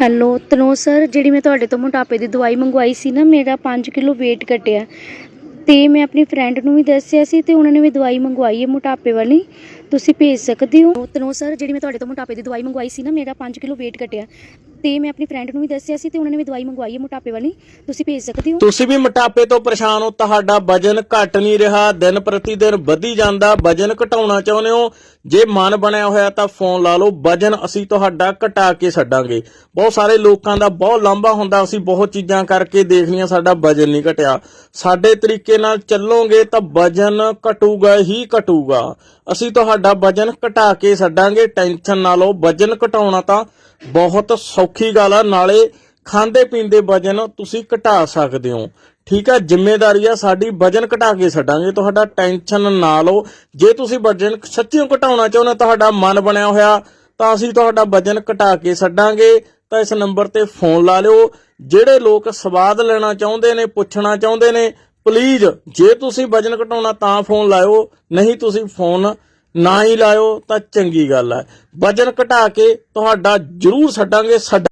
Hello, ਤਨੋ sir, ਜਿਹੜੀ ਮੈਂ ਤੁਹਾਡੇ ਤੋਂ ਮੋਟਾਪੇ ਦੀ ਦਵਾਈ ਮੰਗਵਾਈ ਸੀ ਨਾ, ਮੇਰਾ 5 ਕਿਲੋ weight ਘਟਿਆ। ਤੇ ਮੈਂ ਆਪਣੀ ਫਰੈਂਡ ਨੂੰ ਵੀ ਦੱਸਿਆ ਸੀ ਤੇ ਉਹਨਾਂ ਨੇ ਵੀ ਦਵਾਈ ਮੰਗਵਾਈ ਹੈ ਮੋਟਾਪੇ ਵਾਲੀ। ਤੁਸੀਂ ਭੇਜ ਸਕਦੇ ਹੋ? ਤਨੋ ਸਰ, ਜਿਹੜੀ ਮੈਂ ਤੁਹਾਡੇ ਤੋਂ ਮੋਟਾਪੇ ਦੀ ਦਵਾਈ ਮੰਗਵਾਈ ਸੀ ਨਾ, ਮੇਰਾ 5 ਕਿਲੋ weight ਘਟਿਆ। ਤੇ ਮੈਂ ਆਪਣੀ ਫਰੈਂਡ ਨੂੰ ਵੀ ਦੱਸਿਆ ਸੀ ਤੇ ਉਹਨਾਂ ਨੇ ਵੀ ਦਵਾਈ ਮੰਗਵਾਈ ਹੈ ਮੋਟਾਪੇ ਵਾਲੀ। ਤੁਸੀਂ ਭੇਜ ਸਕਦੇ ਹੋ? ਤੁਸੀਂ ਵੀ ਮੋਟਾਪੇ ਤੋਂ ਪਰੇਸ਼ਾਨ ਹੋ, ਤੁਹਾਡਾ ਵਜਨ ਘਟ ਨਹੀਂ ਰਿਹਾ, ਦਿਨ ਪ੍ਰਤੀ ਦਿਨ ਵਧੀ ਜਾਂਦਾ, ਵਜਨ ਘਟਾਉਣਾ ਚਾਹੁੰਦੇ ਹੋ। ਜੇ ਮਨ ਬਣਿਆ ਹੋਇਆ ਤਾਂ ਫੋਨ ਲਾ ਲਓ, ਵਜਨ ਅਸੀਂ ਤੁਹਾਡਾ ਘਟਾ ਕੇ ਛੱਡਾਂਗੇ। ਬਹੁਤ ਸਾਰੇ ਲੋਕਾਂ ਦਾ ਬਹੁਤ ਲੰਬਾ ਹੁੰਦਾ, ਅਸੀਂ ਬਹੁਤ ਚੀਜ਼ਾਂ ਕਰਕੇ ਦੇਖ ਲਈਆਂ ਸਾਡਾ ਵਜਨ ਨਹੀਂ ਘਟਿਆ। ਸਾਡੇ ਤਰੀਕੇ ਨਾਲ ਚੱਲੋਗੇ ਤਾਂ ਵਜਨ ਘਟੂਗਾ ਹੀ ਘਟੂਗਾ। ਅਸੀਂ ਤੁਹਾਡਾ ਵਜਨ ਘਟਾ ਕੇ ਛੱਡਾਂਗੇ, ਟੈਨਸ਼ਨ ਨਾ ਲਓ, ਵਜਨ ਘਟਾਉਣਾ ਤਾਂ ਬਹੁਤ ਸੌਖੀ ਗੱਲ ਆ ਨਾਲੇ ਖਾਂਦੇ ਪੀਂਦੇ ਵਜਨ ਤੁਸੀਂ ਘਟਾ ਸਕਦੇ ਹੋ। ਠੀਕ ਆ ਜ਼ਿੰਮੇਵਾਰੀ ਆ ਸਾਡੀ ਵਜਨ ਘਟਾ ਕੇ ਛੱਡਾਂਗੇ। ਤੁਹਾਡਾ ਟੈਨਸ਼ਨ ਨਾ ਲਓ। ਜੇ ਤੁਸੀਂ ਵਜਨ ਸੱਚੀਓ ਘਟਾਉਣਾ ਚਾਹੁੰਦੇ ਹੋ, ਤੁਹਾਡਾ ਮਨ ਬਣਿਆ ਹੋਇਆ ਤਾਂ ਅਸੀਂ ਤੁਹਾਡਾ ਵਜਨ ਘਟਾ ਕੇ ਛੱਡਾਂਗੇ। ਤਾਂ ਇਸ ਨੰਬਰ ਤੇ ਫੋਨ ਲਾ ਲਿਓ। ਜਿਹੜੇ ਲੋਕ ਸਵਾਦ ਲੈਣਾ ਚਾਹੁੰਦੇ ਨੇ ਪੁੱਛਣਾ ਚਾਹੁੰਦੇ ਨੇ ਪਲੀਜ਼ ਜੇ ਤੁਸੀਂ ਵਜਨ ਘਟਾਉਣਾ ਤਾਂ ਫੋਨ ਲਾਇਓ ਨਹੀਂ ਤੁਸੀਂ ਫੋਨ ਨਾ ਹੀ ਲਾਇਓ ਤਾਂ ਚੰਗੀ ਗੱਲ ਹੈ ਵਜਨ ਘਟਾ ਕੇ ਤੁਹਾਡਾ ਜ਼ਰੂਰ ਛੱਡਾਂਗੇ ਸਾਡਾ